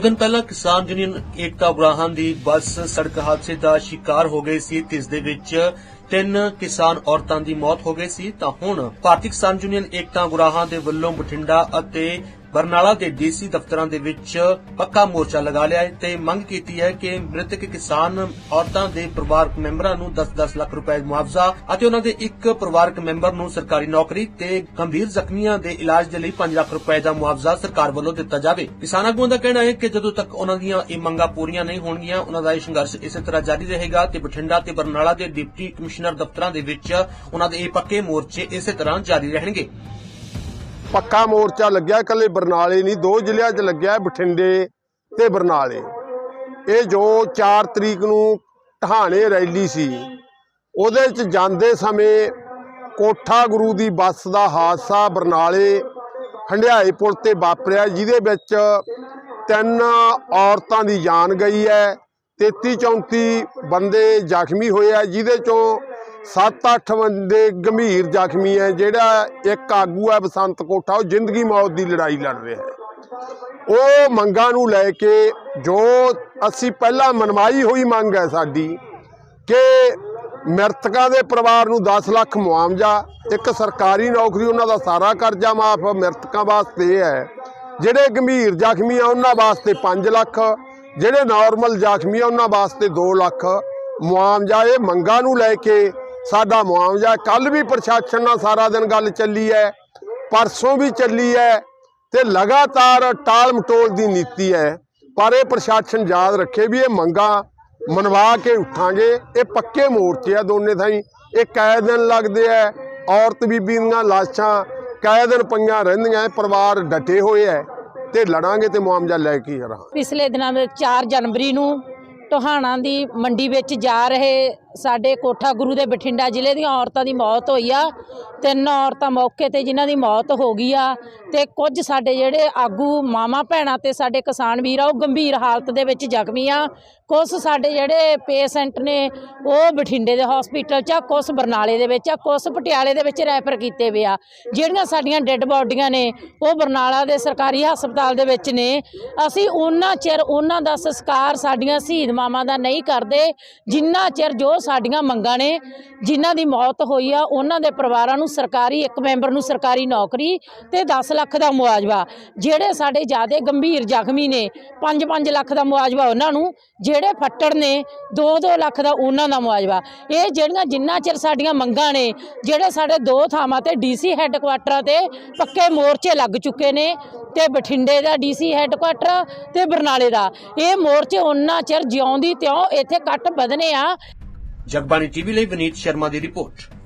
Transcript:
ਦੋ ਦਿਨ ਪਹਿਲਾਂ ਕਿਸਾਨ ਯੂਨੀਅਨ ਏਕਤਾ ਉਗਰਾਹਾਂ ਦੀ ਬੱਸ ਸੜਕ ਹਾਦਸੇ ਦਾ ਸ਼ਿਕਾਰ ਹੋ ਗਈ ਸੀ ਤੇ ਇਸ ਦੇ ਵਿੱਚ ਤਿੰਨ ਕਿਸਾਨ ਔਰਤਾਂ ਦੀ ਮੌਤ ਹੋ ਗਈ ਸੀ। ਤਾਂ ਹੁਣ ਭਾਰਤੀ ਕਿਸਾਨ ਯੂਨੀਅਨ ਏਕਤਾ ਉਗਰਾਹਾਂ ਦੇ ਵੱਲੋਂ ਬਠਿੰਡਾ ਅਤੇ ਬਰਨਾਲਾ ਦੇ ਡੀਸੀ ਦਫ਼ਤਰਾਂ ਦੇ ਵਿੱਚ ਪੱਕਾ ਮੋਰਚਾ ਲਗਾ ਲਿਆ ਹੈ ਤੇ ਮੰਗ ਕੀਤੀ ਹੈ ਕਿ ਮ੍ਰਿਤਕ ਕਿਸਾਨ ਔਰਤਾਂ ਦੇ ਪਰਿਵਾਰਕ ਮੈਂਬਰਾਂ ਨੂੰ 10-10 ਲੱਖ ਰੁਪਏ ਮੁਆਵਜ਼ਾ ਅਤੇ ਉਹਨਾਂ ਦੇ ਇੱਕ ਪਰਿਵਾਰਕ ਮੈਂਬਰ ਨੂੰ ਸਰਕਾਰੀ ਨੌਕਰੀ ਤੇ ਗੰਭੀਰ ਜ਼ਖਮੀਆਂ ਦੇ ਇਲਾਜ ਦੇ ਲਈ 5 ਲੱਖ ਰੁਪਏ ਦਾ ਮੁਆਵਜ਼ਾ ਸਰਕਾਰ ਵੱਲੋਂ ਦਿੱਤਾ ਜਾਵੇ। ਕਿਸਾਨ ਆਗੂਆਂ ਦਾ ਕਹਿਣਾ ਹੈ ਕਿ ਜਦੋਂ ਤੱਕ ਉਹਨਾਂ ਦੀਆਂ ਇਹ ਮੰਗਾਂ ਪੂਰੀਆਂ ਨਹੀਂ ਹੋਣਗੀਆਂ, ਉਹਨਾਂ ਦਾ ਇਹ ਸੰਘਰਸ਼ ਇਸੇ ਤਰ੍ਹਾਂ ਜਾਰੀ ਰਹੇਗਾ ਤੇ ਬਠਿੰਡਾ ਤੇ ਬਰਨਾਲਾ ਦੇ ਡਿਪਟੀ ਕਮਿਸ਼ਨਰ ਦਫ਼ਤਰਾਂ ਦੇ ਵਿੱਚ ਉਹਨਾਂ ਦੇ ਇਹ ਪੱਕੇ ਮੋਰਚੇ ਇਸੇ ਤਰ੍ਹਾਂ ਜਾਰੀ ਰਹਿਣਗੇ। ਪੱਕਾ ਮੋਰਚਾ ਲੱਗਿਆ, ਇਕੱਲੇ ਬਰਨਾਲੇ ਨਹੀਂ, ਦੋ ਜ਼ਿਲ੍ਹਿਆਂ 'ਚ ਲੱਗਿਆ ਬਠਿੰਡੇ ਤੇ ਬਰਨਾਲੇ। ਇਹ ਜੋ 4 ਤਰੀਕ ਨੂੰ ਢਾਣੇ ਰੈਲੀ ਸੀ, ਉਹਦੇ 'ਚ ਜਾਂਦੇ ਸਮੇਂ ਕੋਠਾ ਗੁਰੂ ਦੀ ਬੱਸ ਦਾ ਹਾਦਸਾ ਬਰਨਾਲੇ ਹੰਡਿਆਏ ਪੁਲ ਤੇ ਵਾਪਰਿਆ, ਜਿਹਦੇ ਵਿੱਚ ਤਿੰਨ ਔਰਤਾਂ ਦੀ ਜਾਨ ਗਈ ਹੈ 33 34 ਬੰਦੇ ਜ਼ਖਮੀ ਹੋਏ ਆ, ਜਿਹਦੇ ਚੋਂ 7-8 ਬੰਦੇ ਗੰਭੀਰ ਜ਼ਖਮੀ ਹੈ, ਜਿਹੜਾ ਇੱਕ ਆਗੂ ਹੈ ਬਸੰਤ ਕੋਠਾ, ਉਹ ਜ਼ਿੰਦਗੀ ਮੌਤ ਦੀ ਲੜਾਈ ਲੜ ਰਿਹਾ ਹੈ। ਉਹ ਮੰਗਾਂ ਨੂੰ ਲੈ ਕੇ ਜੋ ਅਸੀਂ ਪਹਿਲਾਂ ਮਨਮਾਈ ਹੋਈ ਮੰਗ ਹੈ ਸਾਡੀ ਕਿ ਮ੍ਰਿਤਕਾਂ ਦੇ ਪਰਿਵਾਰ ਨੂੰ 10 ਲੱਖ ਮੁਆਵਜ਼ਾ, ਇੱਕ ਸਰਕਾਰੀ ਨੌਕਰੀ, ਉਹਨਾਂ ਦਾ ਸਾਰਾ ਕਰਜ਼ਾ ਮਾਫ, ਮ੍ਰਿਤਕਾਂ ਵਾਸਤੇ ਹੈ। ਜਿਹੜੇ ਗੰਭੀਰ ਜ਼ਖਮੀ ਆ, ਉਹਨਾਂ ਵਾਸਤੇ 5 ਲੱਖ, ਜਿਹੜੇ ਨਾਰਮਲ ਜ਼ਖਮੀ ਆ, ਉਹਨਾਂ ਵਾਸਤੇ 2 ਲੱਖ। ਮੁਆਵਜ਼ਾ ਇਹ ਮੰਗਾਂ ਨੂੰ ਲੈ ਕੇ ਸਾਡਾ ਮੁਆਵਜ਼ਾ ਕੱਲ ਵੀ ਪ੍ਰਸ਼ਾਸਨ ਨਾਲ ਸਾਰਾ ਦਿਨ ਗੱਲ ਚੱਲੀ ਹੈ। ਪਰਸੋਂ ਵੀ ਚੱਲੀ ਹੈ ਤੇ ਲਗਾਤਾਰ ਟਾਲ ਮਟੋਲ ਦੀ ਨੀਤੀ ਹੈ। ਪਰ ਇਹ ਪ੍ਰਸ਼ਾਸਨ ਯਾਦ ਰੱਖੇ ਵੀ ਇਹ ਮੰਗਾਂ ਮਨਵਾ ਕੇ ਉਠਾਂਗੇ। ਇਹ ਪੱਕੇ ਮੋਰਚੇ ਆ ਦੋਨੇ ਥਾਈ। ਇਹ ਕਈ ਦਿਨ ਲੱਗਦੇ ਆ। ਔਰਤ ਬੀਬੀ ਦੀਆਂ ਲਾਸ਼ਾਂ ਕਈ ਦਿਨ ਪਈਆਂ ਰਹਿੰਦੀਆਂ। ਪਰਿਵਾਰ ਡਟੇ ਹੋਏ ਐ ਤੇ ਲੜਾਂਗੇ ਤੇ ਮੁਆਵਜ਼ਾ ਲੈ ਕੇ ਹੀ ਪਿਛਲੇ ਦਿਨਾਂ ਵਿੱਚ 4 ਜਨਵਰੀ ਨੂੰ ਟੋਹਾਣਾ ਦੀ ਮੰਡੀ ਵਿੱਚ ਜਾ ਰਹੇ ਸਾਡੇ ਕੋਠਾ ਗੁਰੂ ਦੇ ਬਠਿੰਡਾ ਜ਼ਿਲ੍ਹੇ ਦੀਆਂ ਔਰਤਾਂ ਦੀ ਮੌਤ ਹੋਈ ਆ। ਤਿੰਨ ਔਰਤਾਂ ਮੌਕੇ ਤੇ ਜਿਨ੍ਹਾਂ ਦੀ ਮੌਤ ਹੋ ਗਈ ਆ ਤੇ ਕੁਝ ਸਾਡੇ ਜਿਹੜੇ ਆਗੂ ਮਾਮਾ ਭੈਣਾਂ ਤੇ ਸਾਡੇ ਕਿਸਾਨ ਵੀਰ ਆ, ਉਹ ਗੰਭੀਰ ਹਾਲਤ ਦੇ ਵਿੱਚ ਜ਼ਖਮੀ ਆ। ਕੁਝ ਸਾਡੇ ਜਿਹੜੇ ਪੇਸ਼ੈਂਟ ਨੇ, ਉਹ ਬਠਿੰਡੇ ਦੇ ਹਸਪੀਟਲ 'ਚ ਆ ਕੁਝ ਬਰਨਾਲੇ ਦੇ ਵਿੱਚ ਆ ਕੁਝ ਪਟਿਆਲੇ ਦੇ ਵਿੱਚ ਰੈਫਰ ਕੀਤੇ ਵੇ ਆ। ਜਿਹੜੀਆਂ ਸਾਡੀਆਂ ਡੈੱਡ ਬਾਡੀਆਂ ਨੇ, ਉਹ ਬਰਨਾਲਾ ਦੇ ਸਰਕਾਰੀ ਹਸਪਤਾਲ ਦੇ ਵਿੱਚ ਨੇ। ਅਸੀਂ ਉਹਨਾਂ ਚਿਰ ਉਹਨਾਂ ਦਾ ਸੰਸਕਾਰ ਸਾਡੀਆਂ ਸ਼ਹੀਦ ਮਾਵਾਂ ਦਾ ਨਹੀਂ ਕਰਦੇ। ਜਿੰਨਾ ਚਿਰ ਜੋ ਸਾਡੀਆਂ ਮੰਗਾਂ ਨੇ, ਜਿਨ੍ਹਾਂ ਦੀ ਮੌਤ ਹੋਈ ਆ, ਉਹਨਾਂ ਦੇ ਪਰਿਵਾਰਾਂ ਨੂੰ ਸਰਕਾਰੀ, ਇੱਕ ਮੈਂਬਰ ਨੂੰ ਸਰਕਾਰੀ ਨੌਕਰੀ ਤੇ 10 ਲੱਖ ਦਾ ਮੁਆਵਜ਼ਾ। ਜਿਹੜੇ ਸਾਡੇ ਜਿਆਦੇ ਗੰਭੀਰ ਜ਼ਖਮੀ ਨੇ 5-5 ਲੱਖ ਦਾ ਮੁਆਵਜ਼ਾ ਉਹਨਾਂ ਨੂੰ, ਜਿਹੜੇ ਫੱਟੜ ਨੇ 2-2 ਲੱਖ ਦਾ ਉਹਨਾਂ ਦਾ ਮੁਆਵਜ਼ਾ। ਇਹ ਜਿਹੜੀਆਂ ਜਿੰਨਾ ਚਿਰ ਸਾਡੀਆਂ ਮੰਗਾਂ ਨੇ, ਜਿਹੜੇ ਸਾਡੇ ਦੋ ਥਾਵਾਂ ਤੇ ਡੀਸੀ ਹੈੱਡਕੁਆਟਰਾਂ ਤੇ ਪੱਕੇ ਮੋਰਚੇ ਲੱਗ ਚੁੱਕੇ ਨੇ, ਤੇ ਬਠਿੰਡੇ ਦਾ ਡੀਸੀ ਹੈੱਡਕੁਆਟਰ ਤੇ ਬਰਨਾਲੇ ਦਾ। ਇਹ ਮੋਰਚੇ ਉਹਨਾਂ ਚਿਰ ਜਿਉਂਦੀ ਤਿਉਂ ਇੱਥੇ ਕੱਟ ਵਧਨੇ ਆ। ਜਗਬਾਣੀ ਟੀਵੀ ਲਈ ਵਿਨੀਤ ਸ਼ਰਮਾ ਦੀ ਰਿਪੋਰਟ।